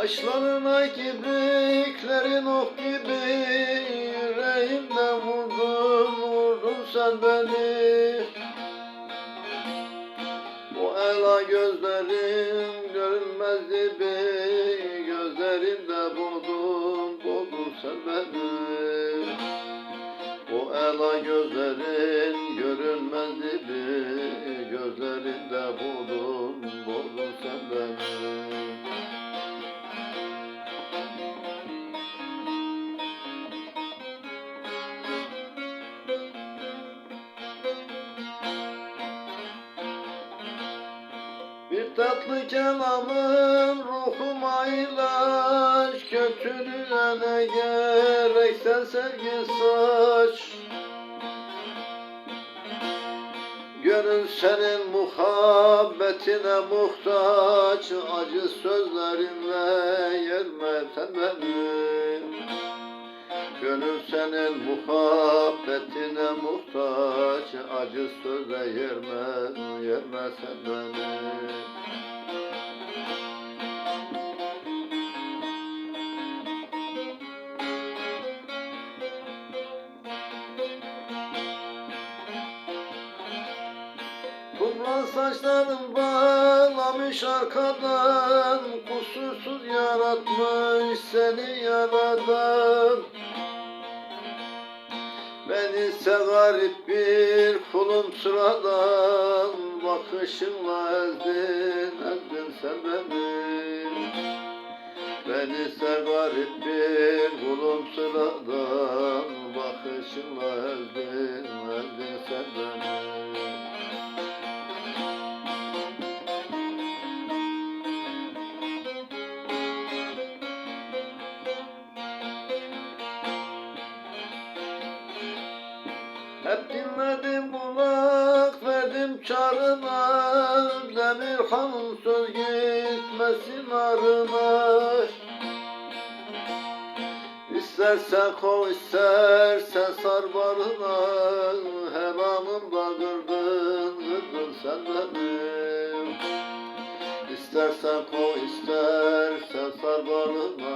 Kaşlarına kibriklerin ok gibi Yüreğimden vurdun, vurdun sen beni. Bu ela gözlerim görünmez dibi Gözlerinde buldun, buldun sen beni. Bu ela gözlerin görünmez dibi Gözlerinde buldun, buldun sen beni Bir tatlı kelamın ruhuma ilaç Kötülüğe ne gerek sen sevgi saç. Gönül senin muhabbetine muhtaç Acı sözlerinle yerme sen beni Gönül senin muhabbetine muhtaç Acı sözle yerme, yerme beni. Kumral saçların bağlamış arkadan Kusursuz yaratmış seni yaradan Beni ise garip bir kulum sıradan Bakışınla ezdin, ezdin sen beni ise garip bir kulum sıradan Bakışınla ezdin Hep dinledim kulak verdim çağrına Demir hanım söz gitmesin arına İstersen kov istersen sar barına Her anımda kırdın kırdın sen beni İstersen kov istersen sar barına